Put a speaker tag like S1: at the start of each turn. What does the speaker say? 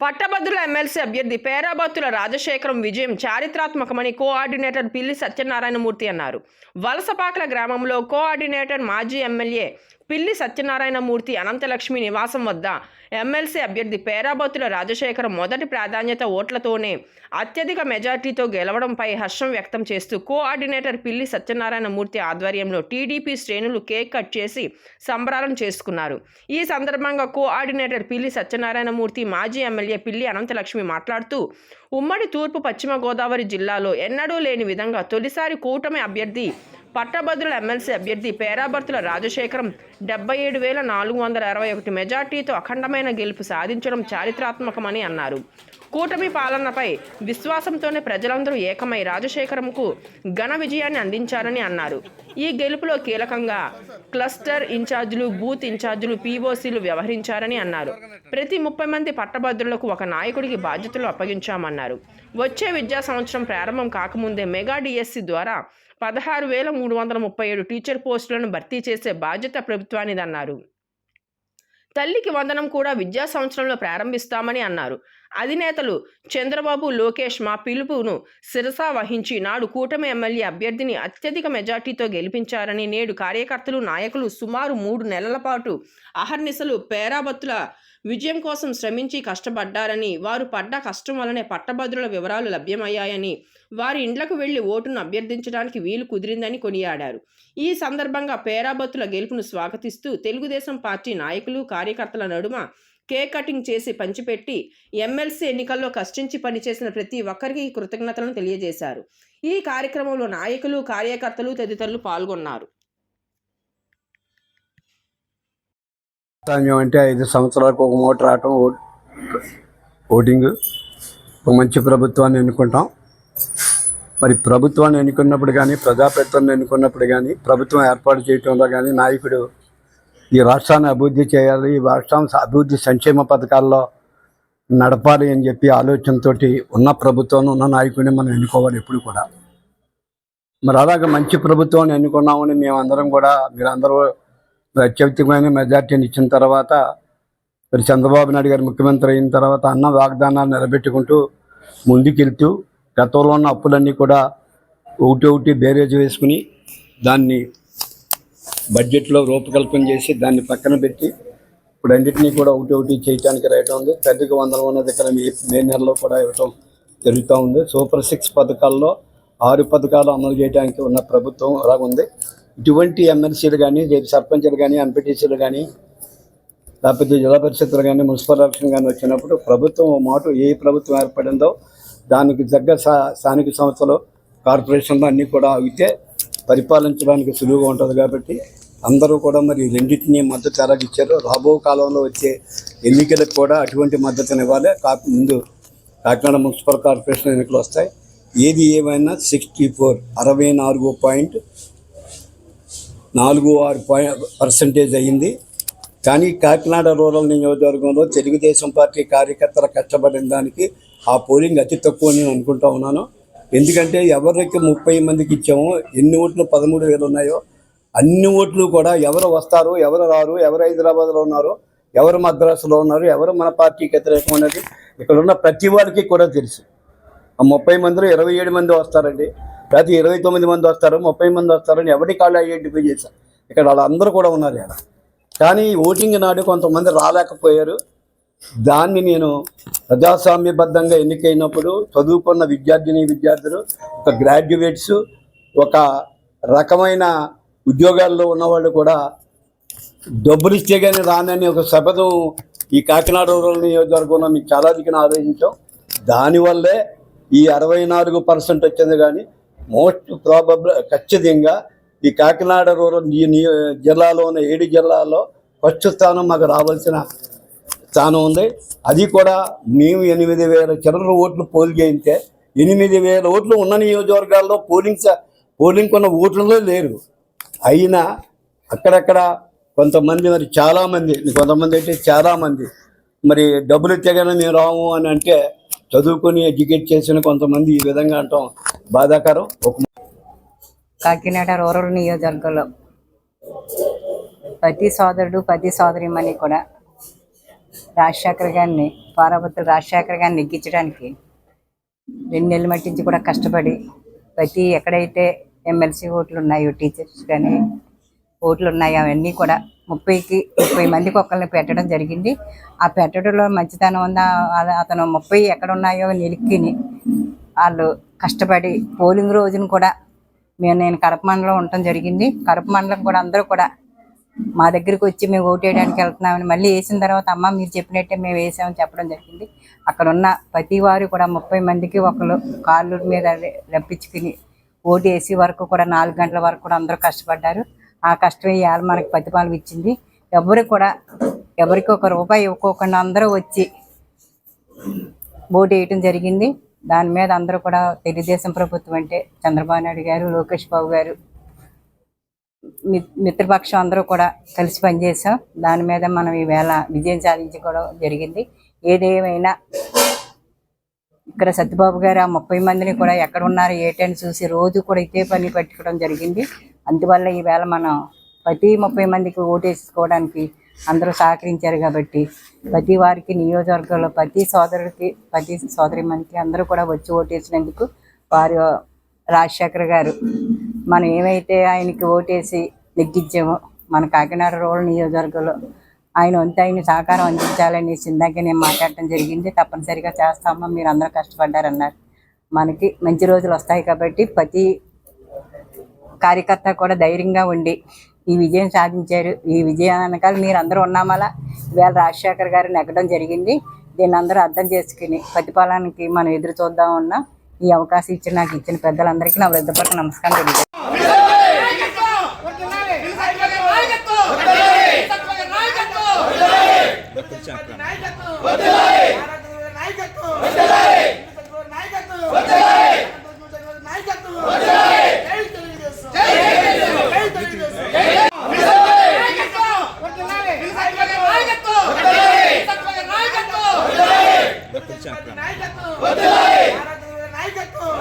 S1: పట్టభద్రుల ఎమ్మెల్సీ అభ్యర్థి పేరాబత్తుల రాజశేఖరం విజయం చారిత్రాత్మకమని కోఆర్డినేటర్ పిల్లి సత్యనారాయణమూర్తి అన్నారు. వలసపాకల గ్రామంలో కోఆర్డినేటర్ మాజీ ఎమ్మెల్యే పిల్లి సత్యనారాయణమూర్తి అనంతలక్ష్మి నివాసం వద్ద ఎమ్మెల్సీ అభ్యర్థి పేరాబత్తుల రాజశేఖర్ మొదటి ప్రాధాన్యత ఓట్లతోనే అత్యధిక మెజార్టీతో గెలవడంపై హర్షం వ్యక్తం చేస్తూ కోఆర్డినేటర్ పిల్లి సత్యనారాయణమూర్తి ఆధ్వర్యంలో టీడీపీ శ్రేణులు కేక్ కట్ చేసి సంబరాలను చేసుకున్నారు. ఈ సందర్భంగా కోఆర్డినేటర్ పిల్లి సత్యనారాయణమూర్తి మాజీ ఎమ్మెల్యే పిల్లి అనంతలక్ష్మి మాట్లాడుతూ ఉమ్మడి తూర్పు పశ్చిమ గోదావరి జిల్లాలో ఎన్నడూ లేని విధంగా తొలిసారి కూటమి అభ్యర్థి పట్టభద్రుల ఎమ్మెల్సీ అభ్యర్థి పేరాభర్తుల రాజశేఖరం డెబ్బై ఏడు వేల నాలుగు వందల అరవై ఒకటి మెజార్టీతో అఖండమైన గెలుపు సాధించడం చారిత్రాత్మకమని అన్నారు. కూటమి పాలనపై విశ్వాసంతోనే ప్రజలందరూ ఏకమై రాజశేఖరంకు ఘన విజయాన్ని అందించారని అన్నారు. ఈ గెలుపులో కీలకంగా క్లస్టర్ ఇన్ఛార్జీలు బూత్ ఇన్ఛార్జీలు పీఓసీలు వ్యవహరించారని అన్నారు. ప్రతి ముప్పై మంది పట్టభద్రులకు ఒక నాయకుడికి బాధ్యతలు అప్పగించామన్నారు. వచ్చే విద్యా సంవత్సరం ప్రారంభం కాకముందే మెగా డిఎస్సి ద్వారా పదహారు వేల మూడు వందల ముప్పై ఏడు టీచర్ పోస్టులను భర్తీ చేసే బాధ్యత ప్రభుత్వానిదన్నారు తల్లికి వందనం కూడా విద్యా సంవత్సరంలో ప్రారంభిస్తామని అన్నారు. అధినేతలు చంద్రబాబు లోకేష్ మా పిలుపును శిరసా వహించి నాడు కూటమి ఎమ్మెల్యే అభ్యర్థిని అత్యధిక మెజార్టీతో గెలిపించారని నేడు కార్యకర్తలు నాయకులు సుమారు మూడు నెలల పాటు అహర్నిశలు పేరాబత్తుల విజయం కోసం శ్రమించి కష్టపడ్డారని వారు పడ్డ కష్టం వలనే పట్టభద్రుల వివరాలు లభ్యమయ్యాయని వారి ఇండ్లకు వెళ్ళి ఓటును అభ్యర్థించడానికి వీలు కుదిరిందని కొనియాడారు. ఈ సందర్భంగా పేరాబత్తుల గెలుపును స్వాగతిస్తూ తెలుగుదేశం పార్టీ నాయకులు కార్యకర్తల నడుమ కేక్ కటింగ్ చేసి పంచిపెట్టి ఎమ్మెల్సీ ఎన్నికల్లో కష్టించి పనిచేసిన ప్రతి ఒక్కరికి కృతజ్ఞతలను తెలియజేశారు. ఈ కార్యక్రమంలో నాయకులు కార్యకర్తలు తదితరులు పాల్గొన్నారు.
S2: సామ్యం అంటే ఐదు సంవత్సరాలకు ఒక మూట రావటం ఓటింగ్. ఒక మంచి ప్రభుత్వాన్ని ఎన్నుకుంటాం. మరి ప్రభుత్వాన్ని ఎన్నుకున్నప్పుడు కానీ ప్రజాప్రతిని ఎన్నుకున్నప్పుడు కానీ ప్రభుత్వం ఏర్పాటు చేయటంలో కానీ నాయకుడు ఈ రాష్ట్రాన్ని అభివృద్ధి చేయాలి ఈ రాష్ట్రం అభివృద్ధి సంక్షేమ పథకాల్లో నడపాలి అని చెప్పి ఆలోచనతో ఉన్న ప్రభుత్వం ఉన్న నాయకుడిని మనం ఎన్నుకోవాలి ఎప్పుడు కూడా. మరి అలాగే మంచి ప్రభుత్వాన్ని ఎన్నుకున్నామని మేమందరం కూడా మీరందరూ అత్యధికమైన మెజార్టీని ఇచ్చిన తర్వాత మరి చంద్రబాబు నాయుడు గారు ముఖ్యమంత్రి అయిన తర్వాత అన్న వాగ్దానాలు నిలబెట్టుకుంటూ ముందుకెళ్తూ గతంలో ఉన్న అప్పులన్నీ కూడా ఒకటి ఒకటి బేరేజ్ వేసుకుని దాన్ని బడ్జెట్లో రూపకల్పన చేసి దాన్ని పక్కన పెట్టి ఇప్పుడు అన్నింటినీ కూడా ఒకటి ఒకటి చేయడానికి రాయటం ఉంది. పెద్దగా వందల ఉన్నది ఇక్కడ మే నెలలో కూడా ఇవ్వటం జరుగుతూ ఉంది. సూపర్ సిక్స్ పథకాల్లో ఆరు పథకాలు అమలు చేయడానికి ఉన్న ప్రభుత్వం అలాగుంది. ఇటువంటి ఎమ్మెల్సీలు కానీ సర్పంచ్లు కానీ ఎంపీటీసీలు కానీ లేకపోతే జిల్లా పరిషత్తులు కానీ మున్సిపల్ ఎలక్షన్ కానీ వచ్చినప్పుడు ప్రభుత్వం ఓ మాట ఏ ప్రభుత్వం ఏర్పడిందో దానికి తగ్గ స్థా స్థానిక సంస్థలు కార్పొరేషన్లు అన్నీ కూడా అయితే పరిపాలించడానికి సులువుగా ఉంటుంది కాబట్టి అందరూ కూడా మరి రెండింటిని మద్దతు ఎలాగ ఇచ్చారు రాబో కాలంలో వచ్చే ఎన్నికలకు కూడా అటువంటి మద్దతునివ్వాలి కాక ముందు కాకినాడ మున్సిపల్ కార్పొరేషన్ ఎన్నికలు వస్తాయి. ఏది ఏమైనా సిక్స్టీ ఫోర్ అరవై నాలుగు పాయింట్ నాలుగు ఆరు పాయింట్ పర్సంటేజ్ అయ్యింది. కానీ కాకినాడ రూరల్ నియోజకవర్గంలో తెలుగుదేశం పార్టీ కార్యకర్తలు కష్టపడిన దానికి ఆ పోలింగ్ అతి తక్కువ నేను అనుకుంటా ఉన్నాను. ఎందుకంటే ఎవరికి ముప్పై మందికి ఇచ్చామో ఎన్ని ఓట్లు పదమూడు వేలు ఉన్నాయో అన్ని ఓట్లు కూడా ఎవరు వస్తారు ఎవరు రారు ఎవరు హైదరాబాద్లో ఉన్నారు ఎవరు మద్రాసులో ఉన్నారు ఎవరు మన పార్టీకి వ్యతిరేకం అనేది ఇక్కడ ఉన్న ప్రతి వారికి కూడా తెలుసు. ఆ ముప్పై మందిలో ఇరవై ఏడు మంది వస్తారండి. ప్రతి ఇరవై తొమ్మిది మంది వస్తారు ముప్పై మంది వస్తారని ఎవరి కాళ్ళు ఐడెంటిఫై చేశారు. ఇక్కడ వాళ్ళందరూ కూడా ఉన్నారు ఇక్కడ. కానీ ఓటింగ్ నాడు కొంతమంది రాలేకపోయారు. దాన్ని నేను ప్రజాస్వామ్యబద్ధంగా ఎన్నికైనప్పుడు చదువుకున్న విద్యార్థిని విద్యార్థులు ఒక గ్రాడ్యుయేట్స్ ఒక రకమైన ఉద్యోగాల్లో ఉన్నవాళ్ళు కూడా డబ్బులు ఇస్తే కానీ రానని ఒక శపథం ఈ కాకినాడ రూరల్ నియోజకవర్గంలో మీకు చాలా దిగిన ఆలోచించాం దానివల్లే ఈ అరవై నాలుగు పర్సెంట్ వచ్చింది కానీ మోస్ట్ ప్రాబబుల్ ఖచ్చితంగా ఈ కాకినాడ రూరల్ జిల్లాలోని జిల్లాలో ఉన్న ఏడు జిల్లాల్లో ఫస్ట్ స్థానం మాకు రావాల్సిన స్థానం ఉంది. అది కూడా మేము ఎనిమిది వేల చిల్లర ఓట్లు పోల్ చేయితే ఎనిమిది వేల ఓట్లు ఉన్న నియోజకవర్గాల్లో పోలింగ్ పోలింగ్ ఉన్న ఓట్లలో లేరు. అయినా అక్కడక్కడ కొంతమంది మరి చాలామంది కొంతమంది అయితే చాలామంది మరి డబ్బులు ఇస్తేగానే మేము రాము అని అంటే చదువుకొని ఎడ్యుకేట్ చేసిన కొంతమంది ఈ విధంగా అంటాం. బాధాకరం. ఒక
S3: కాకినాడ రూరల్ నియోజకవర్గంలో ప్రతి సోదరుడు ప్రతి సోదరిమని కూడా రాజశేఖర్ గారిని పారాబత్తులు రాజశేఖర్ గారిని నెగ్గించడానికి రెండు నెలలు మట్టించి కూడా కష్టపడి ప్రతి ఎక్కడైతే ఎమ్మెల్సీ ఓట్లు ఉన్నాయో టీచర్స్ కానీ ఓట్లు ఉన్నాయి అవన్నీ కూడా ముప్పైకి ముప్పై మందికి ఒకరిని పెట్టడం జరిగింది. ఆ పెట్టడంలో మంచితనం ఉన్న అతను ముప్పై ఎక్కడ ఉన్నాయో నిలిక్కిని వాళ్ళు కష్టపడి పోలింగ్ రోజున కూడా మేము నేను కడప మండలం ఉండటం జరిగింది. కడప మండలం కూడా అందరూ కూడా మా దగ్గరికి వచ్చి మేము ఓటు వేయడానికి వెళ్తున్నామని మళ్ళీ వేసిన తర్వాత అమ్మ మీరు చెప్పినట్టే మేము వేసామని చెప్పడం జరిగింది. అక్కడ ఉన్న ప్రతి వారు కూడా ముప్పై మందికి ఒకరు కాళ్ళు మీద రప్పించుకుని ఓటు వేసే వరకు కూడా నాలుగు గంటల వరకు కూడా అందరూ కష్టపడ్డారు. ఆ కష్టం ఇవాళ మనకి ప్రతిఫలం ఇచ్చింది. ఎవరు కూడా ఎవరికి ఒక రూపాయి ఇవ్వకోకుండా అందరూ వచ్చి ఓటు వేయటం జరిగింది. దాని మీద అందరూ కూడా తెలుగుదేశం ప్రభుత్వం అంటే చంద్రబాబు నాయుడు గారు లోకేష్ బాబు గారు మి- మిత్రపక్షం అందరూ కూడా కలిసి పనిచేసాం దాని మీద మనం ఈవేళ విజయం సాధించుకోవడం జరిగింది. ఏదేమైనా ఇక్కడ సత్యబాబు గారు ఆ ముప్పై మందిని కూడా ఎక్కడ ఉన్నారు ఏటని చూసి రోజు కూడా ఇదే పని పెట్టుకోవడం జరిగింది. అందువల్ల ఈవేళ మనం ప్రతి ముప్పై మందికి ఓటేసుకోవడానికి అందరూ సహకరించారు కాబట్టి ప్రతి వారికి నియోజకవర్గంలో ప్రతి సోదరుడికి ప్రతి సోదరి మందికి అందరూ కూడా వచ్చి ఓటేసినందుకు వారు రాజశేఖర్ గారు మనం ఏమైతే ఆయనకి ఓటేసి నెగ్గించామో మన కాకినాడ రూరల్ నియోజకవర్గంలో ఆయన వంతు ఆయన సహకారం అందించాలని ఇందాక నేను మాట్లాడటం జరిగింది. తప్పనిసరిగా చేస్తామో మీరు అందరూ కష్టపడ్డారన్నారు. మనకి మంచి రోజులు వస్తాయి కాబట్టి ప్రతి కార్యకర్త కూడా ధైర్యంగా ఉండి ఈ విజయం సాధించారు. ఈ విజయం వెనకాల మీరు అందరూ ఉన్నామలా ఇవాళ రాజశేఖర్ గారు నెగ్గడం జరిగింది. దీన్ని అందరూ అర్థం చేసుకుని ప్రతిఫలానికి మనం ఎదురు చూద్దాం ఉన్నా ఈ అవకాశం ఇచ్చిన నాకు ఇచ్చిన పెద్దలందరికీ నా వృద్ధపక్క నమస్కారం తెలియజేస్తాను నాయకత్వం నాయకత్వం!
S4: నాయకత్వం!